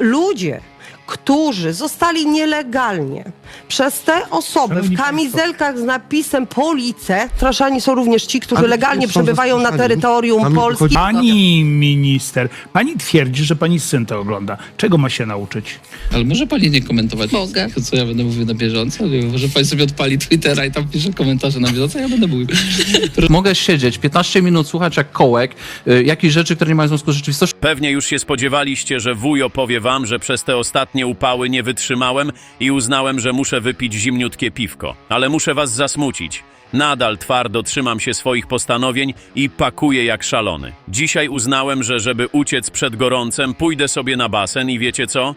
Ludzie, którzy zostali nielegalnie przez te osoby Szanowni w kamizelkach z napisem Police, straszani są również ci, którzy Ale legalnie są przebywają na zastraszani. terytorium Tam Polski. chodzi- Pani minister, pani twierdzi, że pani syn to ogląda. Czego ma się nauczyć? Ale może pani nie komentować Mogę. tego, co ja będę mówił na bieżąco? Nie wiem, Może pani sobie odpali Twittera i tam pisze komentarze na bieżąco, ja będę mówił. Mogę siedzieć 15 minut, słuchać jak kołek, y, jakichś rzeczy, które nie mają związku z rzeczywistością. Pewnie już się spodziewaliście, że wujo powie wam, że przez te ostatnie upały nie wytrzymałem i uznałem, że muszę wypić zimniutkie piwko. Ale muszę was zasmucić. Nadal twardo trzymam się swoich postanowień i pakuję jak szalony. Dzisiaj uznałem, że żeby uciec przed gorącem, pójdę sobie na basen i wiecie co?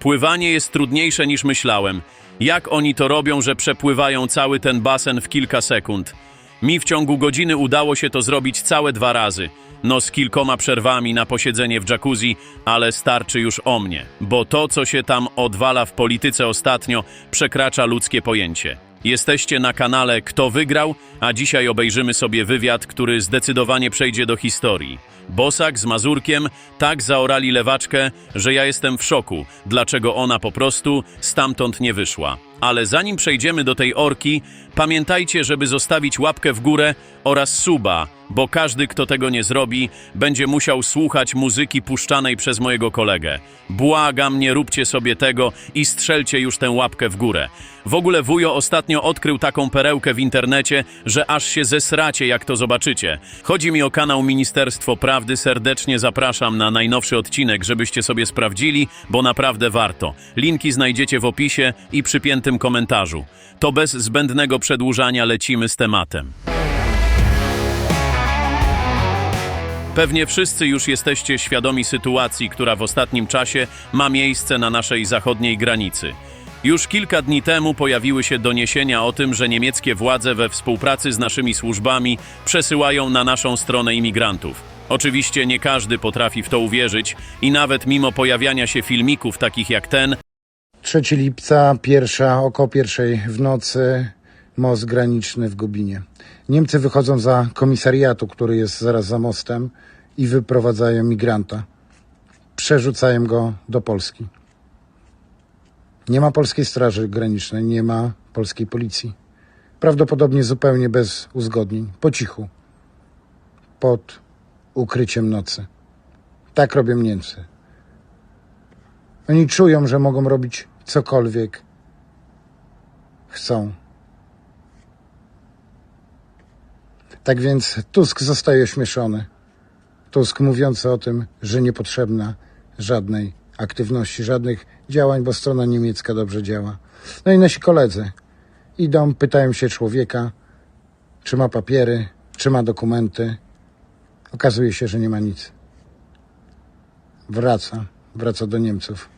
Pływanie jest trudniejsze niż myślałem. Jak oni to robią, że przepływają cały ten basen w kilka sekund? Mi w ciągu godziny udało się to zrobić całe dwa razy. No z kilkoma przerwami na posiedzenie w jacuzzi, ale starczy już o mnie, bo to, co się tam odwala w polityce ostatnio, przekracza ludzkie pojęcie. Jesteście na kanale Kto wygrał, a dzisiaj obejrzymy sobie wywiad, który zdecydowanie przejdzie do historii. Bosak z Mazurkiem tak zaorali lewaczkę, że ja jestem w szoku, dlaczego ona po prostu stamtąd nie wyszła. Ale zanim przejdziemy do tej orki, pamiętajcie, żeby zostawić łapkę w górę oraz suba, bo każdy, kto tego nie zrobi, będzie musiał słuchać muzyki puszczanej przez mojego kolegę. Błagam, nie róbcie sobie tego i strzelcie już tę łapkę w górę. W ogóle wujo ostatnio odkrył taką perełkę w internecie, że aż się zesracie, jak to zobaczycie. Chodzi mi o kanał Ministerstwo Prawdy. Serdecznie zapraszam na najnowszy odcinek, żebyście sobie sprawdzili, bo naprawdę warto. Linki znajdziecie w opisie i przypiętym komentarzu. To bez zbędnego przedłużania lecimy z tematem. Pewnie wszyscy już jesteście świadomi sytuacji, która w ostatnim czasie ma miejsce na naszej zachodniej granicy. Już kilka dni temu pojawiły się doniesienia o tym, że niemieckie władze we współpracy z naszymi służbami przesyłają na naszą stronę imigrantów. Oczywiście nie każdy potrafi w to uwierzyć i nawet mimo pojawiania się filmików takich jak ten, 3 lipca, pierwsza, około pierwszej w nocy, most graniczny w Gubinie. Niemcy wychodzą za komisariatu, który jest zaraz za mostem i wyprowadzają migranta. Przerzucają go do Polski. Nie ma polskiej straży granicznej, nie ma polskiej policji. Prawdopodobnie zupełnie bez uzgodnień, po cichu, pod ukryciem nocy. Tak robią Niemcy. Oni czują, że mogą robić cokolwiek chcą. Tak więc Tusk zostaje ośmieszony. Tusk mówiący o tym, że niepotrzebna żadnej aktywności, żadnych działań, bo strona niemiecka dobrze działa. No i nasi koledzy idą, pytają się człowieka, czy ma papiery, czy ma dokumenty. Okazuje się, że nie ma nic. Wraca, wraca do Niemców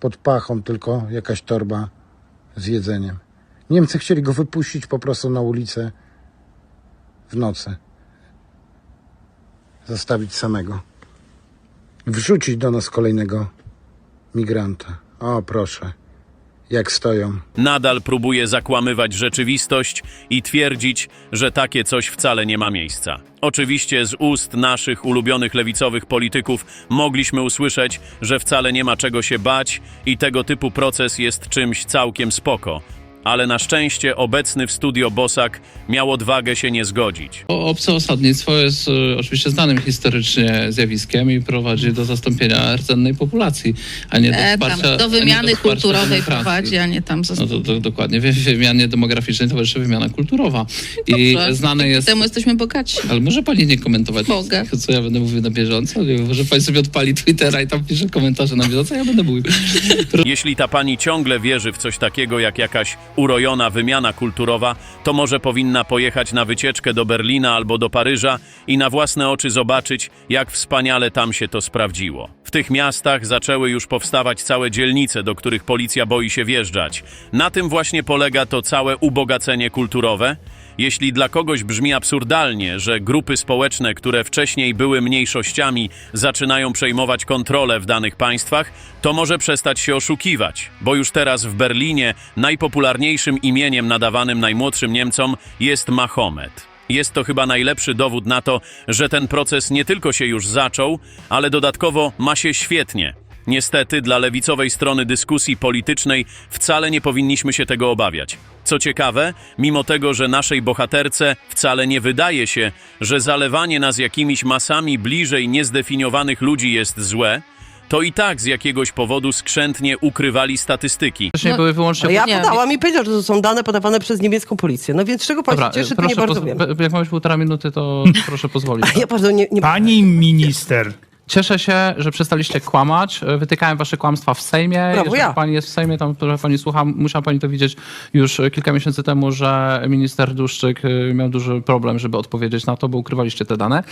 pod pachą tylko jakaś torba z jedzeniem. Niemcy chcieli go wypuścić po prostu na ulicę w nocy. Zostawić samego. Wrzucić do nas kolejnego migranta. O, proszę. Jak stoją. nadal próbuje zakłamywać rzeczywistość i twierdzić, że takie coś wcale nie ma miejsca. Oczywiście z ust naszych ulubionych lewicowych polityków mogliśmy usłyszeć, że wcale nie ma czego się bać i tego typu proces jest czymś całkiem spoko. Ale na szczęście obecny w studio Bosak miał odwagę się nie zgodzić. Obce osadnictwo jest e, oczywiście znanym historycznie zjawiskiem i prowadzi do zastąpienia rdzennej populacji, a nie do E, wsparcia tam, do a nie wymiany wsparcia kulturowej demokracji. prowadzi, a nie tam No to, to dokładnie. W wymianie demograficznej towarzyszy wymiana kulturowa. I Dobrze. znane jest... temu jesteśmy bogaci. Ale może pani nie komentować Mogę. tego, co ja będę mówił na bieżąco? Nie Może pani sobie odpali Twittera i tam pisze komentarze na bieżąco, ja będę mówił. Jeśli ta pani ciągle wierzy w coś takiego jak jakaś urojona wymiana kulturowa, to może powinna pojechać na wycieczkę do Berlina albo do Paryża i na własne oczy zobaczyć, jak wspaniale tam się to sprawdziło. W tych miastach zaczęły już powstawać całe dzielnice, do których policja boi się wjeżdżać. Na tym właśnie polega to całe ubogacenie kulturowe. Jeśli dla kogoś brzmi absurdalnie, że grupy społeczne, które wcześniej były mniejszościami, zaczynają przejmować kontrolę w danych państwach, to może przestać się oszukiwać, bo już teraz w Berlinie najpopularniejszym imieniem nadawanym najmłodszym Niemcom jest Mahomet. Jest to chyba najlepszy dowód na to, że ten proces nie tylko się już zaczął, ale dodatkowo ma się świetnie. Niestety, dla lewicowej strony dyskusji politycznej wcale nie powinniśmy się tego obawiać. Co ciekawe, mimo tego, że naszej bohaterce wcale nie wydaje się, że zalewanie nas jakimiś masami bliżej niezdefiniowanych ludzi jest złe, to i tak z jakiegoś powodu skrzętnie ukrywali statystyki. Wcześniej były wyłącznie... Ale ja Nie, podałam i powiedział, że to są dane podawane przez niemiecką policję. No więc czego pan Dobra, się cieszy, to proszę, nie bardzo poz- wiem. jak mamy półtora minuty, to proszę pozwolić. Ja bardzo nie, nie Pani minister, Cieszę się, że przestaliście kłamać. Wytykałem wasze kłamstwa w Sejmie. Brawo, Jeżeli ja. pani jest w Sejmie, tam trochę pani słucha, musiała pani to widzieć już kilka miesięcy temu, że minister Duszczyk y, miał duży problem, żeby odpowiedzieć na to, bo ukrywaliście te dane.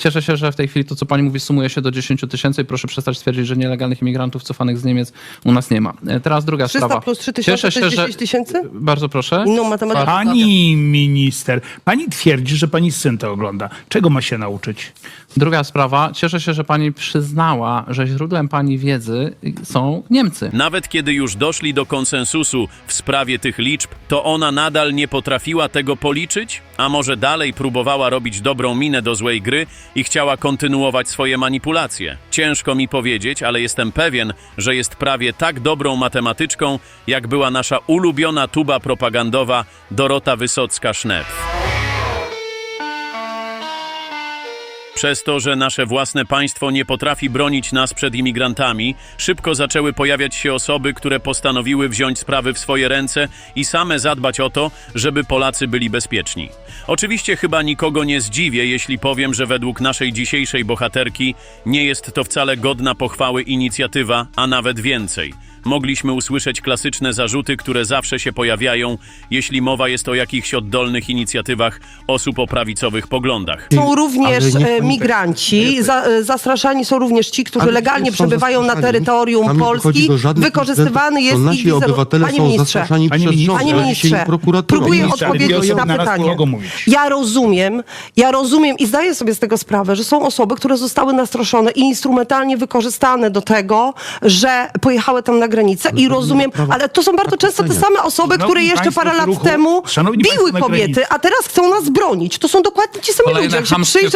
Cieszę się, że w tej chwili to, co pani mówi, sumuje się do 10 tysięcy i proszę przestać twierdzić, że nielegalnych imigrantów cofanych z Niemiec u nas nie ma. E, Teraz druga 300 sprawa. plus 3 tysiące to jest 10 tysięcy? Bardzo proszę. Inną matematykę. pani minister, pani twierdzi, że pani syn to ogląda. Czego ma się nauczyć? Druga sprawa. Cieszę się, że pani przyznała, że źródłem pani wiedzy są Niemcy. Nawet kiedy już doszli do konsensusu w sprawie tych liczb, to ona nadal nie potrafiła tego policzyć? A może dalej próbowała robić dobrą minę do złej gry i chciała kontynuować swoje manipulacje? Ciężko mi powiedzieć, ale jestem pewien, że jest prawie tak dobrą matematyczką, jak była nasza ulubiona tuba propagandowa Dorota Wysocka-Sznepf. Przez to, że nasze własne państwo nie potrafi bronić nas przed imigrantami, szybko zaczęły pojawiać się osoby, które postanowiły wziąć sprawy w swoje ręce i same zadbać o to, żeby Polacy byli bezpieczni. Oczywiście chyba nikogo nie zdziwię, jeśli powiem, że według naszej dzisiejszej bohaterki nie jest to wcale godna pochwały inicjatywa, a nawet więcej. Mogliśmy usłyszeć klasyczne zarzuty, które zawsze się pojawiają, jeśli mowa jest o jakichś oddolnych inicjatywach osób o prawicowych poglądach. Są również e, migranci, za, e, zastraszani są również ci, którzy Ale legalnie są przebywają na zastraszani. terytorium Tam nie dochodzi Polski. do żadnych Wykorzystywany jest. To ich nasi wizerunek. obywatele Panie są ministrze, zastraszani Panie przez ministrze, rząd, Panie ministrze, prokuraturą. próbuję odpowiedzieć na naraz pytanie. mogą mówić. Ja rozumiem, ja rozumiem i zdaję sobie z tego sprawę, że są osoby, które zostały nastroszone i instrumentalnie wykorzystane do tego, że pojechały tam na granicę i rozumiem, ale to są bardzo tak często te same osoby, Szanowni które jeszcze parę lat ruchu- temu Szanowni biły kobiety, a teraz chcą nas bronić. To są dokładnie ci sami ludzie. Jak się przyjrzeć,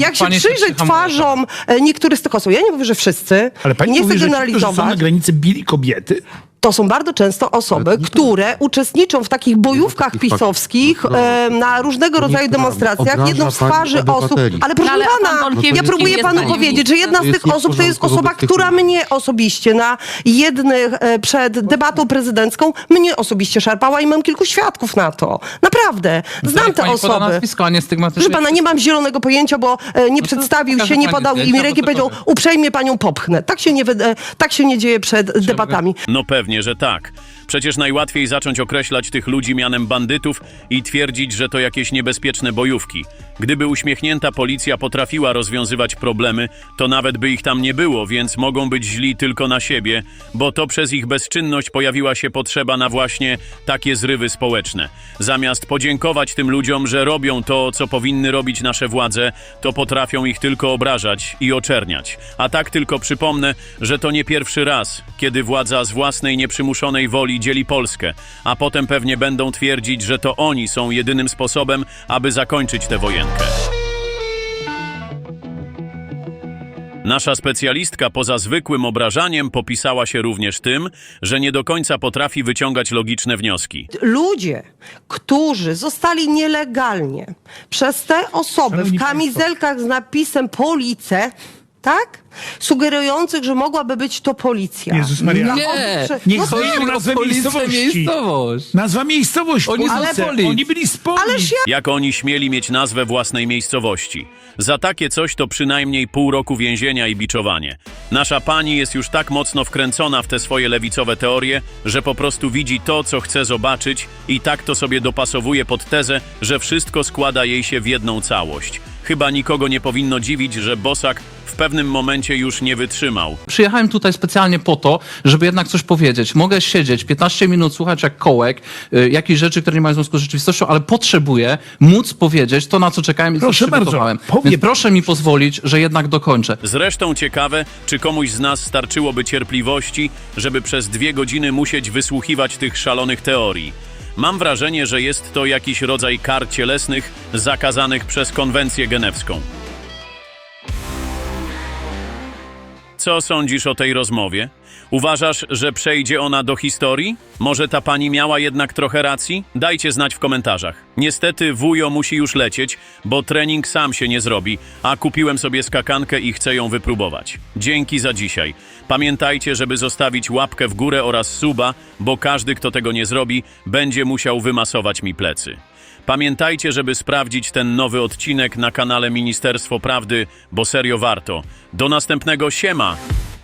jak się przyjrzeć twarzom e, niektórych z tych osób, ja nie mówię, że wszyscy, Ale pani nie chcę że ci, którzy są na generalizować. granicy, bili kobiety? To są bardzo często osoby, które uczestniczą w takich bojówkach takich faktów. pisowskich No e, na różnego rodzaju Nieprawda. demonstracjach. Obraża Jedną z pani twarzy osób. obywateli. Ale proszę No, ale pana, pan ja próbuję jest panu pani powiedzieć, że jedna z jest tych osób to jest osoba, wobec tych która ludzi. mnie osobiście na jednych e, przed debatą prezydencką mnie osobiście szarpała i mam kilku świadków na to. Naprawdę. Znam te pani poda osoby. nazwisko, a nie stygmatycznie. Proszę pana, nie mam zielonego pojęcia, bo e, nie przedstawił pokaże się, nie pani podał zdjęcia, imienia bo i to powiedział, uprzejmie panią popchnę. Tak się nie, wyda- tak się nie dzieje przed debatami. No pewnie, że tak. Przecież najłatwiej zacząć określać tych ludzi mianem bandytów i twierdzić, że to jakieś niebezpieczne bojówki. Gdyby uśmiechnięta policja potrafiła rozwiązywać problemy, to nawet by ich tam nie było, więc mogą być źli tylko na siebie, bo to przez ich bezczynność pojawiła się potrzeba na właśnie takie zrywy społeczne. Zamiast podziękować tym ludziom, że robią to, co powinny robić nasze władze, to potrafią ich tylko obrażać i oczerniać. A tak tylko przypomnę, że to nie pierwszy raz, kiedy władza z własnej nieprzymuszonej woli dzieli Polskę, a potem pewnie będą twierdzić, że to oni są jedynym sposobem, aby zakończyć tę wojenkę. Nasza specjalistka poza zwykłym obrażaniem popisała się również tym, że nie do końca potrafi wyciągać logiczne wnioski. ludzie, którzy zostali nielegalnie przez te osoby Szanowni w kamizelkach z napisem Police, tak? Sugerujących, że mogłaby być to policja. Jezus Maria. Nie, Niech No tak. nazwę miejscowości. miejscowość. Nazwa miejscowości. Oni z Polic. Oni byli z Polic. Ja Jak oni śmieli mieć nazwę własnej miejscowości? Za takie coś to przynajmniej pół roku więzienia i biczowanie. Nasza pani jest już tak mocno wkręcona w te swoje lewicowe teorie, że po prostu widzi to, co chce zobaczyć i tak to sobie dopasowuje pod tezę, że wszystko składa jej się w jedną całość. Chyba nikogo nie powinno dziwić, że Bosak w pewnym momencie już nie wytrzymał. Przyjechałem tutaj specjalnie po to, żeby jednak coś powiedzieć. Mogę siedzieć 15 minut, słuchać jak kołek, y, jakichś rzeczy, które nie mają związku z rzeczywistością, ale potrzebuję móc powiedzieć to, na co czekałem i co Proszę bardzo, przygotowałem. powie Więc proszę mi pozwolić, że jednak dokończę. Zresztą ciekawe, czy komuś z nas starczyłoby cierpliwości, żeby przez dwie godziny musieć wysłuchiwać tych szalonych teorii. Mam wrażenie, że jest to jakiś rodzaj kar cielesnych zakazanych przez konwencję genewską. Co sądzisz o tej rozmowie? Uważasz, że przejdzie ona do historii? Może ta pani miała jednak trochę racji? Dajcie znać w komentarzach. Niestety wujo musi już lecieć, bo trening sam się nie zrobi, a kupiłem sobie skakankę i chcę ją wypróbować. Dzięki za dzisiaj. Pamiętajcie, żeby zostawić łapkę w górę oraz suba, bo każdy, kto tego nie zrobi, będzie musiał wymasować mi plecy. Pamiętajcie, żeby sprawdzić ten nowy odcinek na kanale Ministerstwo Prawdy, bo serio warto. Do następnego siema!